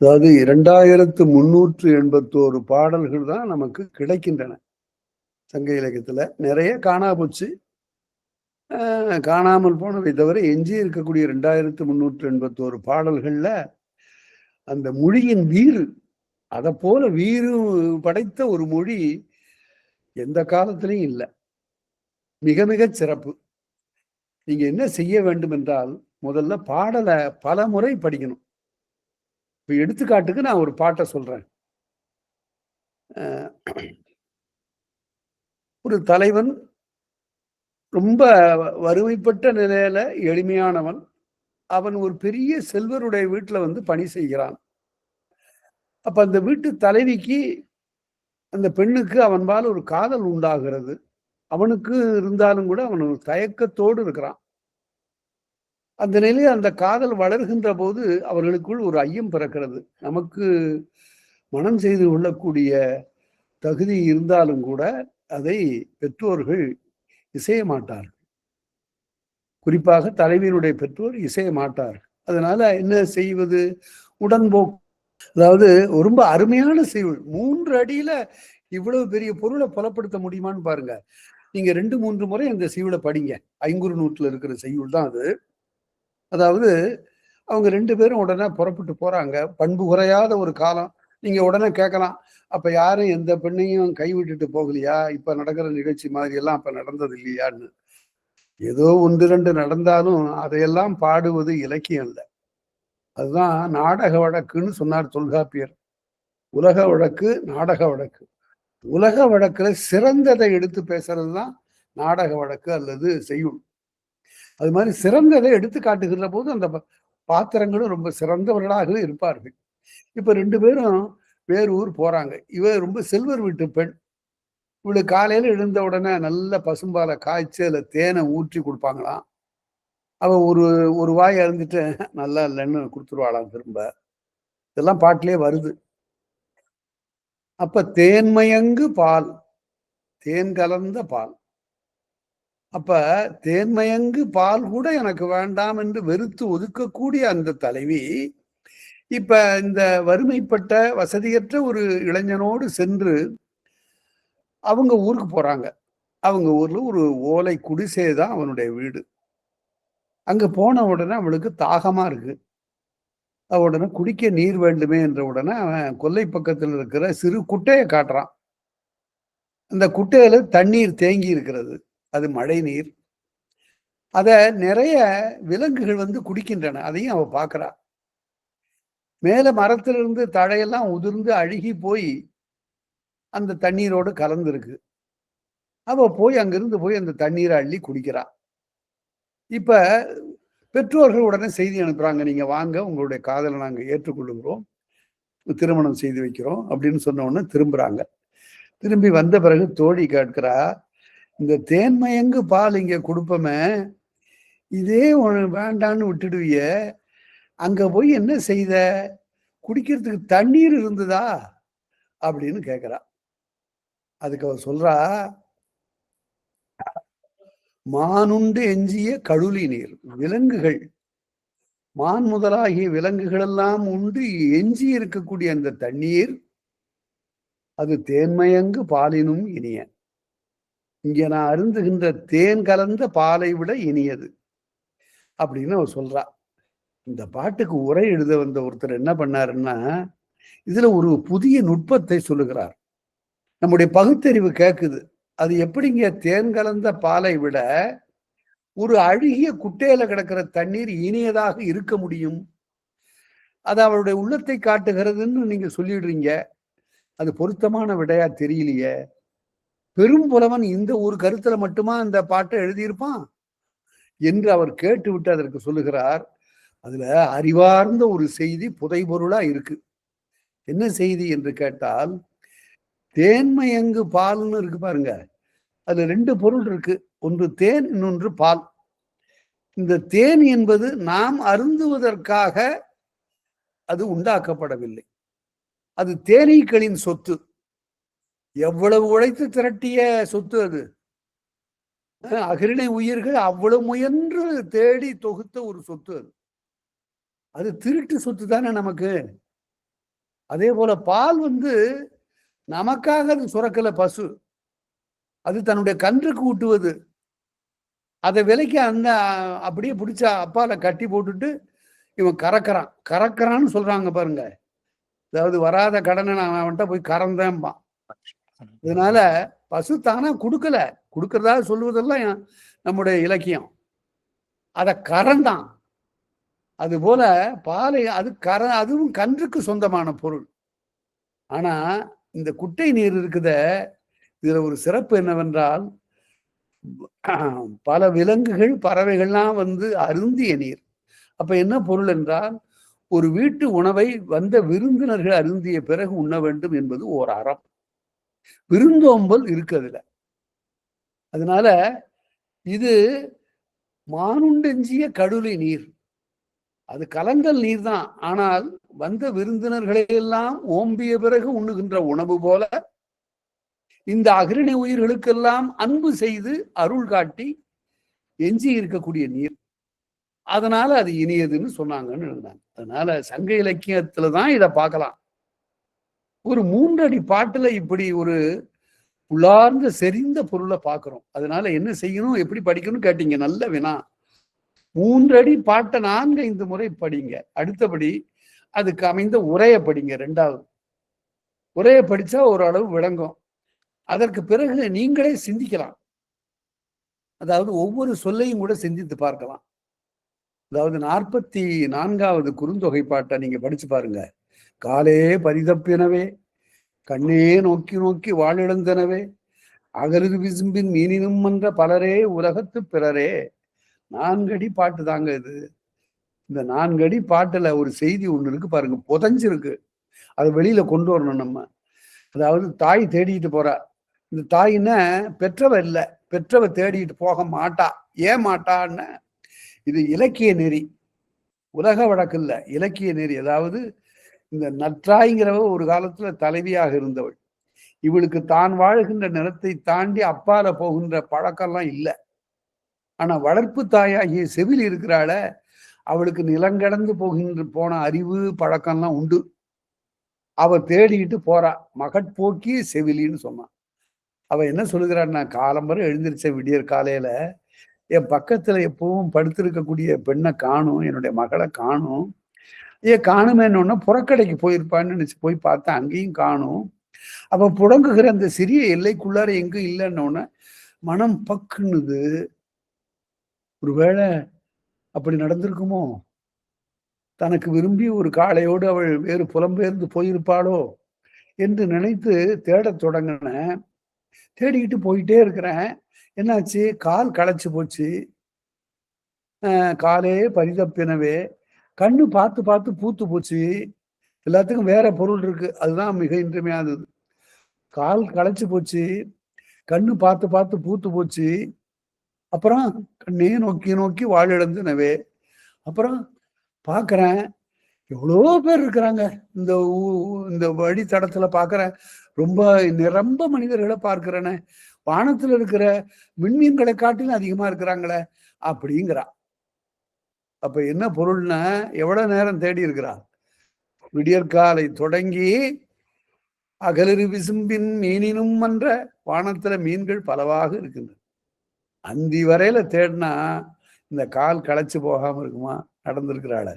அதாவது இரண்டாயிரத்து முன்னூற்று எண்பத்தோரு பாடல்கள் தான் நமக்கு கிடைக்கின்றன. சங்க இலக்கியத்தில் நிறைய காணா போச்சு. காணாமல் போனவை தவிர எஞ்சி இருக்கக்கூடிய ரெண்டாயிரத்து முன்னூற்று எண்பத்தோரு பாடல்களில் அந்த மொழியின் வீறு அதை போல வீறு படைத்த ஒரு மொழி எந்த காலத்திலையும் இல்லை. மிக மிக சிறப்பு. நீங்கள் என்ன செய்ய வேண்டும் என்றால் முதல்ல பாடலை பல முறை படிக்கணும். இப்போ எடுத்துக்காட்டுக்கு நான் ஒரு பாட்டை சொல்கிறேன் ஒரு தலைவன் ரொம்ப வறுமைப்பட்ட நிலையில் எளிமையானவன். அவன் ஒரு பெரிய செல்வருடைய வீட்டில் வந்து பணி செய்கிறான். அப்போ அந்த வீட்டு தலைவிக்கு அந்த பெண்ணுக்கு அவன் அவன்பால் ஒரு காதல் உண்டாகிறது. அவனுக்கு இருந்தாலும் கூட அவன் ஒரு தயக்கத்தோடு இருக்கிறான். அந்த நிலையில் அந்த காதல் வளர்கின்ற போது அவர்களுக்குள் ஒரு ஐயம் பிறக்கிறது. நமக்கு மனம் செய்து கொள்ளக்கூடிய தகுதி இருந்தாலும் கூட அதை பெற்றோர்கள் இசைய மாட்டார்கள் குறிப்பாக தலைவியினுடைய பெற்றோர் இசைய மாட்டார்கள் அதனால என்ன செய்வது? உடன்போக்கு. அதாவது ரொம்ப அருமையான செய்யுள். மூன்று அடியில இவ்வளவு பெரிய பொருளை புலப்படுத்த முடியுமான்னு பாருங்க. நீங்க ரெண்டு மூன்று முறை அந்த செய்யுளை படிங்க. ஐங்குறு நூற்றுல இருக்கிற செய்யுள் தான் அது. அதாவது அவங்க ரெண்டு பேரும் உடனே புறப்பட்டு போறாங்க. பண்பு குறையாத ஒரு காலம். நீங்க உடனே கேட்கலாம் அப்ப யாரும் எந்த பெண்ணையும் கைவிட்டுட்டு போகலையா? இப்ப நடக்கிற நிகழ்ச்சி மாதிரி எல்லாம் அப்ப நடந்தது இல்லையான்னு. ஏதோ ஒன்று ரெண்டு நடந்தாலும் அதையெல்லாம் பாடுவது இலக்கியம் இல்லை. அதுதான் நாடக வழக்குன்னு சொன்னார் தொல்காப்பியர். உலக வழக்கு நாடக வழக்கு. உலக வழக்குல சிறந்ததை எடுத்து பேசுறது தான் நாடக வழக்கு அல்லது செய்யுள். அது மாதிரி சிறந்ததை எடுத்து காட்டுகிற போது அந்த பாத்திரங்களும் ரொம்ப சிறந்தவர்களாகவே இருப்பார்கள். இப்போ ரெண்டு பேரும் வேறு ஊர் போறாங்க. இவ ரொம்ப செல்வர் வீட்டு பெண். இவளு காலையில எழுந்த உடனே நல்ல பசும்பாலை காய்ச்சி அதுல தேனை ஊற்றி கொடுப்பாங்களாம். அவ ஒரு ஒரு வாய் அருந்துட்டு நல்லா இல்லைன்னு கொடுத்துருவாளாம் திரும்ப. இதெல்லாம் பாட்டிலே வருது. அப்ப தேன்மயங்கு பால். தேன் கலந்த பால். அப்ப தேன்மயங்கு பால் கூட எனக்கு வேண்டாம் என்று வெறுத்து ஒதுக்கக்கூடிய அந்த தலைவி இப்ப இந்த வறுமைப்பட்ட வசதியற்ற ஒரு இளைஞனோடு சென்று அவங்க ஊருக்கு போறாங்க. அவங்க ஊர்ல ஒரு ஓலை குடிசை தான் அவனுடைய வீடு. அங்க போன உடனே அவளுக்கு தாகமா இருக்கு. உடனே குடிக்க நீர் வேண்டுமே என்ற உடனே அவன் கொல்லை பக்கத்தில் இருக்கிற சிறு குட்டையை காட்டுறான். அந்த குட்டையில தண்ணீர் தேங்கி இருக்கிறது. அது மழை நீர். அதை நிறைய விலங்குகள் வந்து குடிக்கின்றன அதையும் அவ பார்க்குறா மேலே மரத்திலிருந்து தழையெல்லாம் உதிர்ந்து அழுகி போய் அந்த தண்ணீரோடு கலந்துருக்கு. அவ போய் அங்கிருந்து போய் அந்த தண்ணீரை அள்ளி குடிக்கிறா. இப்ப பெற்றோர்கள் உடனே செய்தி அனுப்புறாங்க நீங்க வாங்க உங்களுடைய காதலை நாங்கள் ஏற்றுக்கொள்ளுகிறோம் திருமணம் செய்து வைக்கிறோம் அப்படின்னு சொன்ன உடனே திரும்புறாங்க. திரும்பி வந்த பிறகு தோழி கேட்கிறா இந்த தேன்மயங்கு பால் இங்க கொடுப்போமே? இதே வேண்டான்னு விட்டுடுவிய. அங்க போய் என்ன செய்த? குடிக்கிறதுக்கு தண்ணீர் இருந்ததா? அப்படின்னு கேக்குறா. அதுக்கு அவர் சொல்றா மானுண்டு எஞ்சிய கழுலி நீர் விலங்குகள். மான் முதலாகிய விலங்குகள் எல்லாம் உண்டு எஞ்சி இருக்கக்கூடிய அந்த தண்ணீர் அது தேன்மயங்கு பாலினும் இனிய. இங்கே நான் அருந்துகின்ற தேன் கலந்த பாலை விட இனியது. அப்படின்னு அவர் சொல்றா. இந்த பாட்டுக்கு உரை எழுத வந்த ஒருத்தர் என்ன பண்ணாருன்னா இதுல ஒரு புதிய நுட்பத்தை சொல்லுகிறார். நம்முடைய பகுத்தறிவு கேக்குது. அது எப்படிங்க தேன் கலந்த பாலை விட ஒரு அழுகிய குட்டையில கிடக்கிற தண்ணீர் இனியதாக இருக்க முடியும்? அது அவருடைய உள்ளத்தை காட்டுகிறதுன்னு நீங்க சொல்லிடுறீங்க. அது பொருத்தமான விடையா தெரியலையே. பெரும் புலவன் இந்த ஒரு கருத்துல மட்டுமா இந்த பாட்டை எழுதியிருப்பான்? என்று அவர் கேட்டுவிட்டு அதற்கு சொல்லுகிறார் அதுல அறிவார்ந்த ஒரு செய்தி புதைபொருளா இருக்கு. என்ன செய்தி என்று கேட்டால் தேன்மையங்கு பால்னு இருக்கு பாருங்க. அதுல ரெண்டு பொருள் இருக்கு. ஒன்று தேன் இன்னொன்று பால். இந்த தேன் என்பது நாம் அருந்துவதற்காக அது உண்டாக்கப்படவில்லை. அது தேனீக்களின் சொத்து. எவ்வளவு உழைத்து திரட்டிய சொத்து அது? அகிரிணை உயிர்கள் அவ்வளவு முயன்று தேடி தொகுத்த ஒரு சொத்து அது. அது திருட்டு சொத்து தானே நமக்கு. அதே போல பால் வந்து நமக்காக அது சுரக்கல பசு. அது தன்னுடைய கன்றுக்கு ஊட்டுவது. அதை விலைக்கு அந்த அப்படியே பிடிச்ச அப்பால கட்டி போட்டுட்டு இவன் கறக்கிறான். கறக்கிறான்னு சொல்றாங்க பாருங்க. அதாவது வராத கடனை நான் அவன்கிட்ட போய் கறந்தேன்பான் இதனால பசு தானா கொடுக்கல. கொடுக்கறதா சொல்லுவதெல்லாம் நம்முடைய இலக்கியம். அதை கறந்தான் அது போல பாலை அது கர அதுவும் கன்றுக்கு சொந்தமான பொருள். ஆனா இந்த குட்டை நீர் இருக்குத இதுல ஒரு சிறப்பு என்னவென்றால் பல விலங்குகள் பறவைகள்லாம் வந்து அருந்திய நீர். அப்ப என்ன பொருள் என்றால் ஒரு வீட்டு உணவை வந்த விருந்தினர்கள் அருந்திய பிறகு உண்ண வேண்டும் என்பது ஓர் அறம். விருந்தோம்பல் இருக்குதுல அதனால இது மானுண்டெஞ்சிய கடுலை நீர். அது கலங்கல் நீர் தான். ஆனால் வந்த விருந்தினர்களை எல்லாம் ஓம்பிய பிறகு உண்ணுகின்ற உணவு போல இந்த அகிரணி உயிர்களுக்கெல்லாம் அன்பு செய்து அருள் காட்டி எஞ்சி இருக்கக்கூடிய நீர். அதனால அது இனியதுன்னு சொன்னாங்கன்னு எழுதினாங்க. அதனால சங்க இலக்கியத்துல தான் இதை பார்க்கலாம். ஒரு மூன்றடி பாட்டுல இப்படி ஒரு உள்ளார்ந்த செறிந்த பொருளை பார்க்குறோம் அதனால என்ன செய்யணும் எப்படி படிக்கணும் கேட்டீங்க நல்ல வினா. மூன்றடி பாட்டை நான்கு ஐந்து முறை படிங்க. அடுத்தபடி அதுக்கு அமைந்த உரையை படிங்க ரெண்டாவது. உரையை படித்தா ஓரளவு விளங்கும். அதற்கு பிறகு நீங்களே சிந்திக்கலாம். அதாவது ஒவ்வொரு சொல்லையும் கூட சிந்தித்து பார்க்கலாம். அதாவது நாற்பத்தி நான்காவது குறுந்தொகை பாட்டை நீங்க படிச்சு பாருங்க. காலே பரிதப்பினவே கண்ணே நோக்கி நோக்கி வாழிழந்தனவே அகருது விசும்பின் மீனினும் என்ற பலரே உலகத்து பிறரே. நான்கடி பாட்டு தாங்க இது. இந்த நான்கடி பாட்டுல ஒரு செய்தி ஒன்று இருக்கு பாருங்க புதஞ்சிருக்கு. அதை வெளியில கொண்டு வரணும் நம்ம. அதாவது தாய் தேடிட்டு போறா. இந்த தாயின பெற்றவ இல்லை. பெற்றவ தேடிட்டு போக மாட்டா. ஏன் மாட்டான்னு? இது இலக்கிய நெறி. உலக வழக்கு இல்லை. இலக்கிய நெறி. அதாவது இந்த நற்றாய்ங்கிறவ ஒரு காலத்துல தலைவியாக இருந்தவள். இவளுக்கு தான் வாழ்கின்ற நிலத்தை தாண்டி அப்பால போகின்ற பழக்கம்லாம் இல்லை. ஆனா வளர்ப்பு தாயாகிய செவில் இருக்கிறாள அவளுக்கு நிலங்கடந்து போகின்ற போன அறிவு பழக்கம்லாம் உண்டு. அவ தேடிக்கிட்டு போறா. மகட்போக்கி செவிலின்னு சொன்னான் அவ என்ன சொல்லுகிறான்னா காலம்பரம் எழுந்திருச்ச விடியற் காலையில என் பக்கத்துல எப்பவும் படுத்திருக்கக்கூடிய பெண்ணை காணும் என்னுடைய மகளை காணும். ஏன் காணுமேன்னு புறக்கடைக்கு போயிருப்பான்னு நினச்சி போய் பார்த்தா அங்கேயும் காணும். அவ புடங்குகிற அந்த சிறிய எல்லைக்குள்ளார எங்கும் இல்லைன்னொன்னே மனம் பக்குன்னுது ஒருவேளை அப்படி நடந்திருக்குமோ? தனக்கு விரும்பி ஒரு காளையோடு அவள் வேறு புலம்பெயர்ந்து போயிருப்பாளோ? என்று நினைத்து தேடத் தொடங்கின. தேடிக்கிட்டு போயிட்டே இருக்கிறேன். என்னாச்சு? கால் களைச்சு போச்சு. காலே பரிதப்பினவே கண்ணு பார்த்து பார்த்து பூத்து போச்சு. எல்லாத்துக்கும் வேற பொருள் இருக்கு. அதுதான் மிக இன்றியமையாதது. கால் களைச்சு போச்சு. கண்ணு பார்த்து பார்த்து பூத்து போச்சு. அப்புறம் கண்ணே நோக்கி நோக்கி வாழிழந்து நவே அப்புறம் பார்க்குறேன் எவ்வளோ பேர் இருக்கிறாங்க. இந்த இந்த வழித்தடத்தில் பார்க்குறேன் ரொம்ப நிரம்ப மனிதர்களை பார்க்கிறேனே. வானத்தில் இருக்கிற விண்மீன்களை காட்டிலும் அதிகமாக இருக்கிறாங்களே அப்படிங்கிறா. அப்ப என்ன பொருள்னா எவ்வளவு நேரம் தேடி இருக்கிறான்? விடியற்காலை தொடங்கி அகலிரு விசும்பின் மீனினும் என்ற வானத்துல மீன்கள் பலவாக இருக்கின்றன. அந்தி வரையில தேடினா இந்த கால் களைச்சு போகாம இருக்குமா? நடந்திருக்கிறாள.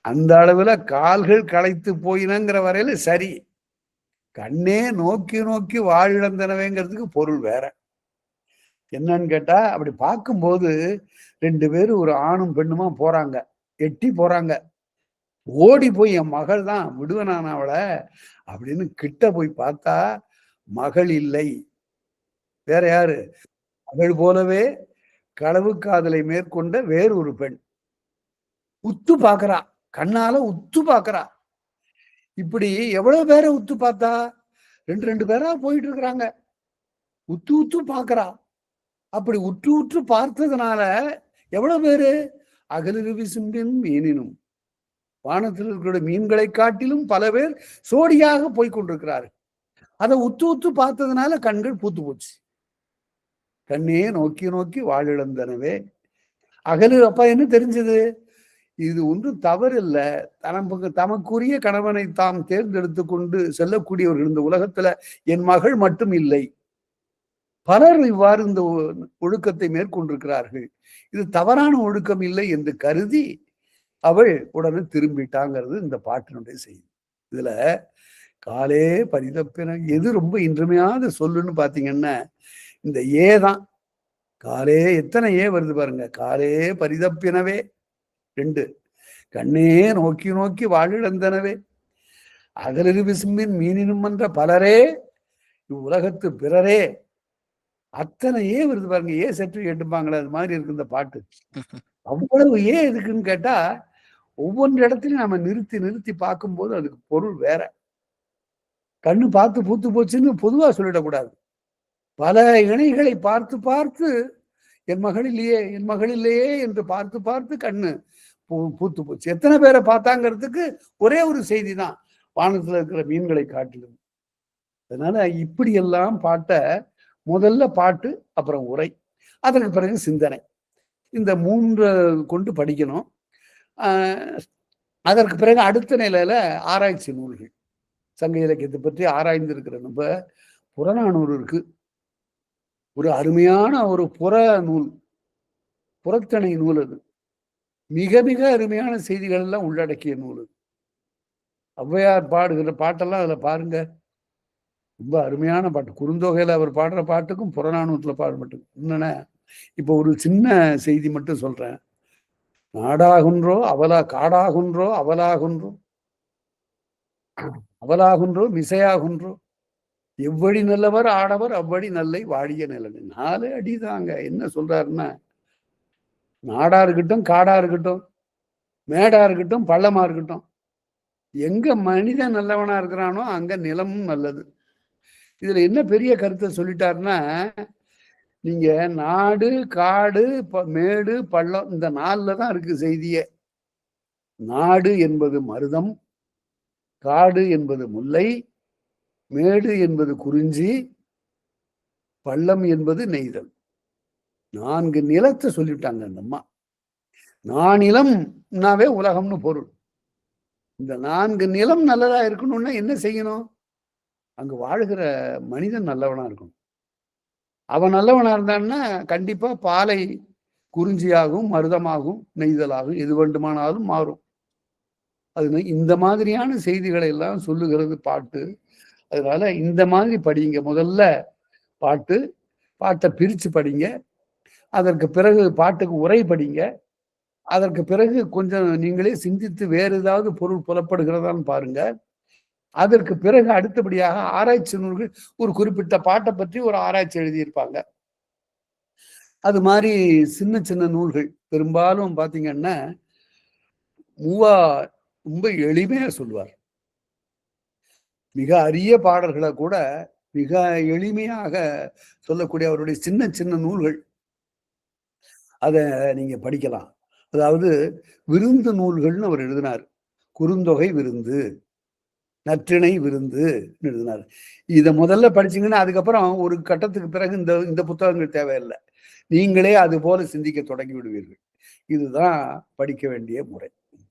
அந்த அளவுல கால்கள் களைத்து போயினங்கிற வரையில சரி. கண்ணே நோக்கி நோக்கி வாழ்ந்தனவேங்கிறதுக்கு பொருள் வேற. என்னன்னு கேட்டா அப்படி பார்க்கும்போது ரெண்டு பேரும் ஒரு ஆணும் பெண்ணுமா போறாங்க. எட்டி போறாங்க. ஓடி போய் என் மகள் தான் விடுவனான அவளை அப்படின்னு கிட்ட போய் பார்த்தா மகள் இல்லை. வேற யாரு? அவள் போலவே களவு காதலை மேற்கொண்ட வேறு ஒரு பெண். உத்து பாக்குறா கண்ணால உத்து பாக்குறா இப்படி எவ்வளவு பேரை உத்து பார்த்தா? ரெண்டு ரெண்டு பேரா போயிட்டு இருக்கிறாங்க. உத்து உத்து பாக்குறா அப்படி உற்று உற்று பார்த்ததுனால எவ்வளவு பேரு? அகலிருவி சிம்பின் மீனினும். வானத்தில் இருக்கிற மீன்களை காட்டிலும் பல பேர் சோடியாக போய்கொண்டிருக்கிறார்கள் அதை உத்து உத்து பார்த்ததுனால கண்கள் பூத்து போச்சு. கண்ணே நோக்கி நோக்கி வாழிழந்தனவே. அகலு அப்பா என்ன தெரிஞ்சது? இது ஒன்றும் தவறில்ல. தனக்கு தமக்குரிய கணவனை தாம் தேர்ந்தெடுத்து கொண்டு செல்லக்கூடியவர்கள் இந்த உலகத்துல என் மகள் மட்டும் இல்லை. பலர் இவ்வாறு இந்த ஒ- ஒழுக்கத்தை மேற்கொண்டிருக்கிறார்கள். இது தவறான ஒழுக்கம் இல்லை என்று கருதி அவள் உடனே திரும்பிட்டாங்கிறது இந்த பாட்டினுடைய செய்தி. இதுல காலே பரிதப்பின எது ரொம்ப இன்றுமையாத சொல்லுன்னு பாத்தீங்கன்னா இந்த ஏ தான். காலே எத்தனை ஏ வருது பாருங்க. காலே பரிதப்பினவே ரெண்டு. கண்ணே நோக்கி நோக்கி வாழிழந்தனவே அகலிரு விசும்பின் மீனினும் என்ற பலரே. இவ்வுலகத்து பிறரே. அத்தனை ஏ வருது பாருங்க. ஏ சற்று எடுப்பாங்களே அது மாதிரி இருக்கு இந்த பாட்டு. அவ்வளவு ஏன் எதுக்குன்னு கேட்டா ஒவ்வொரு இடத்துலயும் நம்ம நிறுத்தி நிறுத்தி பார்க்கும்போது அதுக்கு பொருள் வேற. கண்ணு பார்த்து பூத்து போச்சுன்னு பொதுவா சொல்லிடக்கூடாது. பல இணைகளை பார்த்து பார்த்து என் மகள் இல்லையே என் மகள் இல்லையே என்று பார்த்து பார்த்து கண்ணு பூத்து போச்சு. எத்தனை பேரை பார்த்தாங்கிறதுக்கு ஒரே ஒரு செய்தி தான். வானத்துல இருக்கிற மீன்களை காட்டிலும். அதனால இப்படியெல்லாம் பாட்டை முதல்ல பாட்டு அப்புறம் உரை. அதற்கு பிறகு சிந்தனை. இந்த மூன்று கொண்டு படிக்கணும். அதற்கு பிறகு அடுத்த நிலையில ஆராய்ச்சி நூல்கள். சங்க இலக்கியத்தை பற்றி ஆராய்ந்திருக்கிற நம்ம புறநானூறு இருக்கு. ஒரு அருமையான ஒரு புற நூல். புறத்தணை நூல் அது. மிக மிக அருமையான செய்திகள் எல்லாம் உள்ளடக்கிய நூல் ஔவையார் பாடுகிற பாட்டெல்லாம் அதில் பாருங்க. ரொம்ப அருமையான பாட்டு. குறுந்தொகையில் அவர் பாடுற பாட்டுக்கும் புறநானூற்றில் பாட மட்டும் என்னன்னா இப்போ ஒரு சின்ன செய்தி மட்டும் சொல்றேன். நாடாகுன்றோ அவலா காடாகுன்றோ அவலாகுன்றோ அவலாகுன்றோ மிசையாகுன்றோ எவ்வழி நல்லவர் ஆடவர் அவ்வழி நல்லை வாழிய நிலனு. நாலு அடிதாங்க. என்ன சொல்றாருன்னா நாடா இருக்கட்டும் காடா இருக்கட்டும் மேடா இருக்கட்டும் பள்ளமா இருக்கட்டும் எங்க மனிதன் நல்லவனா இருக்கிறானோ அங்க நிலமும் நல்லது. இதில் என்ன பெரிய கருத்தை சொல்லிட்டாருன்னா நீங்கள் நாடு காடு ப- மேடு பள்ளம் இந்த நாளில் தான் இருக்குது செய்தியே. நாடு என்பது மருதம் காடு என்பது முல்லை மேடு என்பது குறிஞ்சி பள்ளம் என்பது நெய்தல். நான்கு நிலத்தை சொல்லிவிட்டாங்க அந்த அம்மா. நானிலம்னாவே உலகம்னு பொருள். இந்த நான்கு நிலம் நல்லதா இருக்கணும்னா என்ன செய்யணும்? அங்கு வாழ்கிற மனிதன் நல்லவனா இருக்கணும். அவன் நல்லவனா இருந்தான்னா கண்டிப்பா பாலை குறிஞ்சியாகவும் மருதமாகும் நெய்தலாகும் எது வேண்டுமானாலும் மாறும். அது இந்த மாதிரியான செய்திகளை எல்லாம் சொல்லுகிறது பாட்டு. அதனால இந்த மாதிரி படிங்க. முதல்ல பாட்டு பாட்டை பிரிச்சு படிங்க. அதற்கு பிறகு பாட்டுக்கு உரை படிங்க. அதற்கு பிறகு கொஞ்சம் நீங்களே சிந்தித்து வேறு ஏதாவது பொருள் புலப்படுகிறதான்னு பாருங்கள் அதற்கு பிறகு அடுத்தபடியாக ஆராய்ச்சி நூல்கள் ஒரு குறிப்பிட்ட பாட்டை பற்றி ஒரு ஆராய்ச்சி எழுதியிருப்பாங்க. அது மாதிரி சின்ன சின்ன நூல்கள். பெரும்பாலும் பாத்தீங்கன்னா மூவா ரொம்ப எளிமையா சொல்லுவார். மிக அரிய பாடல்களை கூட மிக எளிமையாக சொல்லக்கூடிய அவருடைய சின்ன சின்ன நூல்கள். அதை நீங்க படிக்கலாம். அதாவது விருந்து நூல்கள்னு அவர் எழுதினார். குறுந்தொகை விருந்து. நற்றிணை விருந்து எழுதினார். இதை முதல்ல படிச்சீங்கன்னா அதுக்கப்புறம் ஒரு கட்டத்துக்கு பிறகு இந்த இந்த புத்தகங்கள் தேவையில்லை. நீங்களே அது போல சிந்திக்க தொடங்கி விடுவீர்கள். இதுதான் படிக்க வேண்டிய முறை.